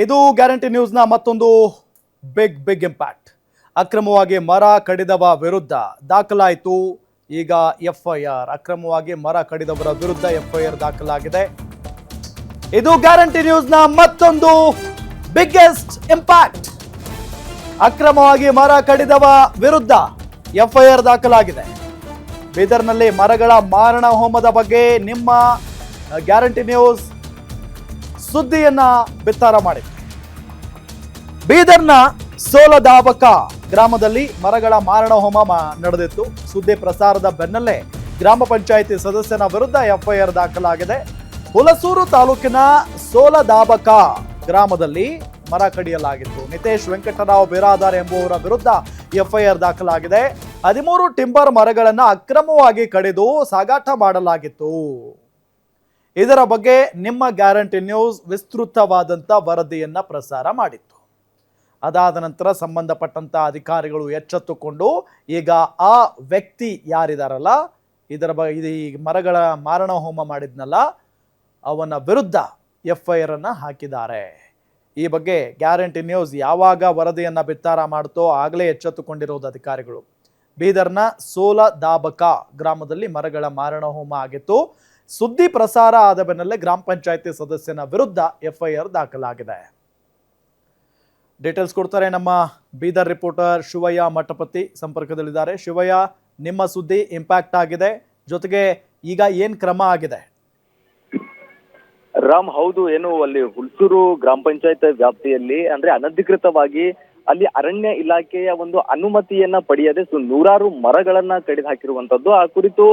ಇದು ಗ್ಯಾರಂಟಿ ನ್ಯೂಸ್ನ ಮತ್ತೊಂದು big big impact. ಅಕ್ರಮವಾಗಿ ಮರ ಕಡಿದವ ವಿರುದ್ಧ ದಾಖಲಾಯಿತು. ಈಗ ಎಫ್ ಐ ಆರ್ ಅಕ್ರಮವಾಗಿ ಮರ ಕಡಿದವರ ವಿರುದ್ಧ ಎಫ್ ಐ ಆರ್ ದಾಖಲಾಗಿದೆ. ಇದು ಗ್ಯಾರಂಟಿ ನ್ಯೂಸ್ನ ಮತ್ತೊಂದು ಬಿಗ್ಗೆಸ್ಟ್ ಇಂಪ್ಯಾಕ್ಟ್. ಅಕ್ರಮವಾಗಿ ಮರ ಕಡಿದವ ವಿರುದ್ಧ ಎಫ್ ಐ ಆರ್ ದಾಖಲಾಗಿದೆ. ಬೀದರ್ನಲ್ಲಿ ಮರಗಳ ಮಾರಣ ಹೋಮದ ಬಗ್ಗೆ ನಿಮ್ಮ ಗ್ಯಾರಂಟಿ ನ್ಯೂಸ್ ಸುದ್ದಿಯನ್ನ ಬಿತ್ತಾರ ಮಾಡಿ. ಬೀದರ್ನ ಸೋಲದಾಬಕ ಗ್ರಾಮದಲ್ಲಿ ಮರಗಳ ಮಾರಣ ಹೋಮ ನಡೆದಿತ್ತು. ಸುದ್ದಿ ಪ್ರಸಾರದ ಬೆನ್ನಲ್ಲೇ ಗ್ರಾಮ ಪಂಚಾಯಿತಿ ಸದಸ್ಯನ ವಿರುದ್ಧ ಎಫ್ಐಆರ್ ದಾಖಲಾಗಿದೆ. ಹುಲಸೂರು ತಾಲೂಕಿನ ಸೋಲದಾಬಕ ಗ್ರಾಮದಲ್ಲಿ ಮರ ಕಡಿಯಲಾಗಿತ್ತು. ನಿತೇಶ್ ವೆಂಕಟರಾವ್ ಬಿರಾದಾರ್ ಎಂಬುವರ ವಿರುದ್ಧ ಎಫ್ಐಆರ್ ದಾಖಲಾಗಿದೆ. ಹದಿಮೂರು ಟಿಂಬರ್ ಮರಗಳನ್ನು ಅಕ್ರಮವಾಗಿ ಕಡಿದು ಸಾಗಾಟ ಮಾಡಲಾಗಿತ್ತು. ಇದರ ಬಗ್ಗೆ ನಿಮ್ಮ ಗ್ಯಾರಂಟಿ ನ್ಯೂಸ್ ವಿಸ್ತೃತವಾದಂಥ ವರದಿಯನ್ನು ಪ್ರಸಾರ ಮಾಡಿತ್ತು. ಅದಾದ ನಂತರ ಸಂಬಂಧಪಟ್ಟಂಥ ಅಧಿಕಾರಿಗಳು ಎಚ್ಚೆತ್ತುಕೊಂಡು ಈಗ ಆ ವ್ಯಕ್ತಿ ಯಾರಿದಾರಲ್ಲ, ಇದರ ಬ, ಇದು ಈ ಮರಗಳ ಮಾರಣ ಹೋಮ ಮಾಡಿದ್ನಲ್ಲ, ಅವನ ವಿರುದ್ಧ ಎಫ್ ಐ ಆರನ್ನು ಹಾಕಿದ್ದಾರೆ. ಈ ಬಗ್ಗೆ ಗ್ಯಾರಂಟಿ ನ್ಯೂಸ್ ಯಾವಾಗ ವರದಿಯನ್ನು ಬಿತ್ತಾರ ಮಾಡ್ತೋ ಆಗಲೇ ಎಚ್ಚೆತ್ತುಕೊಂಡಿರೋದು ಅಧಿಕಾರಿಗಳು. ಬೀದರ್ನ ಸೋಲ ದಾಬಕ ಗ್ರಾಮದಲ್ಲಿ ಮರಗಳ ಮಾರಣ ಹೋಮ ಆಗಿತ್ತು. ಸುದ್ದಿ ಪ್ರಸಾರ ಆದ ಬೆನ್ನಲ್ಲೇ ಗ್ರಾಮ ಪಂಚಾಯತಿ ಸದಸ್ಯನ ವಿರುದ್ಧ ಎಫ್ಐಆರ್ ದಾಖಲಾಗಿದೆ. ಡೀಟೇಲ್ಸ್ ಕೊಡ್ತಾರೆ ನಮ್ಮ ಬೀದರ್ ರಿಪೋರ್ಟರ್ ಶಿವಯ್ಯ ಮಠಪತಿ ಸಂಪರ್ಕದಲ್ಲಿದ್ದಾರೆ. ಶಿವಯ್ಯ, ನಿಮ್ಮ ಸುದ್ದಿ ಇಂಪ್ಯಾಕ್ಟ್ ಆಗಿದೆ. ಜೊತೆಗೆ ಈಗ ಏನ್ ಕ್ರಮ ಆಗಿದೆ? ರಾಮ್, ಹೌದು, ಏನು, ಅಲ್ಲಿ ಹುಲ್ಸೂರು ಗ್ರಾಮ ಪಂಚಾಯತ್ ವ್ಯಾಪ್ತಿಯಲ್ಲಿ, ಅಂದ್ರೆ ಅನಧಿಕೃತವಾಗಿ ಅಲ್ಲಿ ಅರಣ್ಯ ಇಲಾಖೆಯ ಒಂದು ಅನುಮತಿಯನ್ನ ಪಡೆಯದೆ ನೂರಾರು ಮರಗಳನ್ನ ಕಡಿದು ಹಾಕಿರುವಂತದ್ದು. ಆ ಕುರಿತು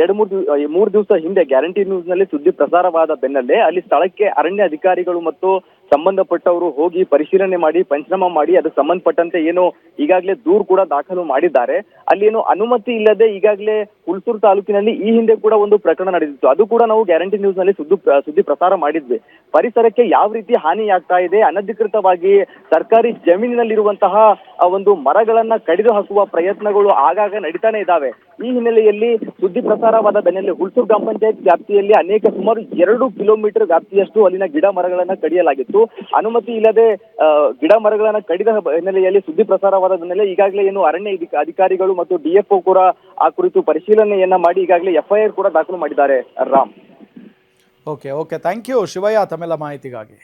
ಎರಡು ಮೂರು ಮೂರು ದಿವಸ ಹಿಂದೆ ಗ್ಯಾರಂಟಿ ನ್ಯೂಸ್ನಲ್ಲಿ ಸುದ್ದಿ ಪ್ರಸಾರವಾದ ಬೆನ್ನಲ್ಲೇ ಅಲ್ಲಿ ಸ್ಥಳಕ್ಕೆ ಅರಣ್ಯ ಅಧಿಕಾರಿಗಳು ಮತ್ತು ಸಂಬಂಧಪಟ್ಟವರು ಹೋಗಿ ಪರಿಶೀಲನೆ ಮಾಡಿ, ಪಂಚನಾಮ ಮಾಡಿ ಅದಕ್ಕೆ ಸಂಬಂಧಪಟ್ಟಂತೆ ಏನು ಈಗಾಗಲೇ ದೂರು ಕೂಡ ದಾಖಲು ಮಾಡಿದ್ದಾರೆ. ಅಲ್ಲಿ ಏನು ಅನುಮತಿ ಇಲ್ಲದೆ ಈಗಾಗಲೇ ಹುಲ್ಸೂರು ತಾಲೂಕಿನಲ್ಲಿ ಈ ಹಿಂದೆ ಕೂಡ ಒಂದು ಪ್ರಕರಣ ನಡೆದಿತ್ತು. ಅದು ಕೂಡ ನಾವು ಗ್ಯಾರಂಟಿ ನ್ಯೂಸ್ನಲ್ಲಿ ಸುದ್ದಿ ಸುದ್ದಿ ಪ್ರಸಾರ ಮಾಡಿದ್ವಿ. ಪರಿಸರಕ್ಕೆ ಯಾವ ರೀತಿ ಹಾನಿ ಆಗ್ತಾ ಇದೆ, ಅನಧಿಕೃತವಾಗಿ ಸರ್ಕಾರಿ ಜಮೀನಿನಲ್ಲಿರುವಂತಹ ಒಂದು ಮರಗಳನ್ನ ಕಡಿದು ಹಾಕುವ ಪ್ರಯತ್ನಗಳು ಆಗಾಗ ನಡೀತಾನೆ ಇದಾವೆ ಈ ಹಿನ್ನೆಲೆಯಲ್ಲಿ ಸುದ್ದಿ ಪ್ರಸಾರವಾದ ಬೆನ್ನಲ್ಲೇ ಹುಲ್ಸೂರು ಗ್ರಾಮ ಪಂಚಾಯತ್ ವ್ಯಾಪ್ತಿಯಲ್ಲಿ ಅನೇಕ ಸುಮಾರು ಎರಡು ಕಿಲೋಮೀಟರ್ ವ್ಯಾಪ್ತಿಯಷ್ಟು ಅಲ್ಲಿನ ಗಿಡ ಮರಗಳನ್ನ ಕಡಿಯಲಾಗಿತ್ತು. ಅನುಮತಿ ಇಲ್ಲದೆ ಗಿಡ ಮರಗಳನ್ನ ಕಡಿದ ಹಿನ್ನೆಲೆಯಲ್ಲಿ ಸುದ್ದಿ ಪ್ರಸಾರವಾದ ಬೆನ್ನಲ್ಲೇ ಈಗಾಗಲೇ ಏನು ಅರಣ್ಯ ಅಧಿಕಾರಿಗಳು ಮತ್ತು ಡಿಎಫ್ಒ ಕೂಡ ಆ ಕುರಿತು ಪರಿಶೀಲನೆಯನ್ನ ಮಾಡಿ ಈಗಾಗಲೇ ಎಫ್ಐಆರ್ ಕೂಡ ದಾಖಲು ಮಾಡಿದ್ದಾರೆ. Ram. Okay okay thank you Shivaiah, ತಮ್ಮೆಲ್ಲ ಮಾಹಿತಿಗಾಗಿ.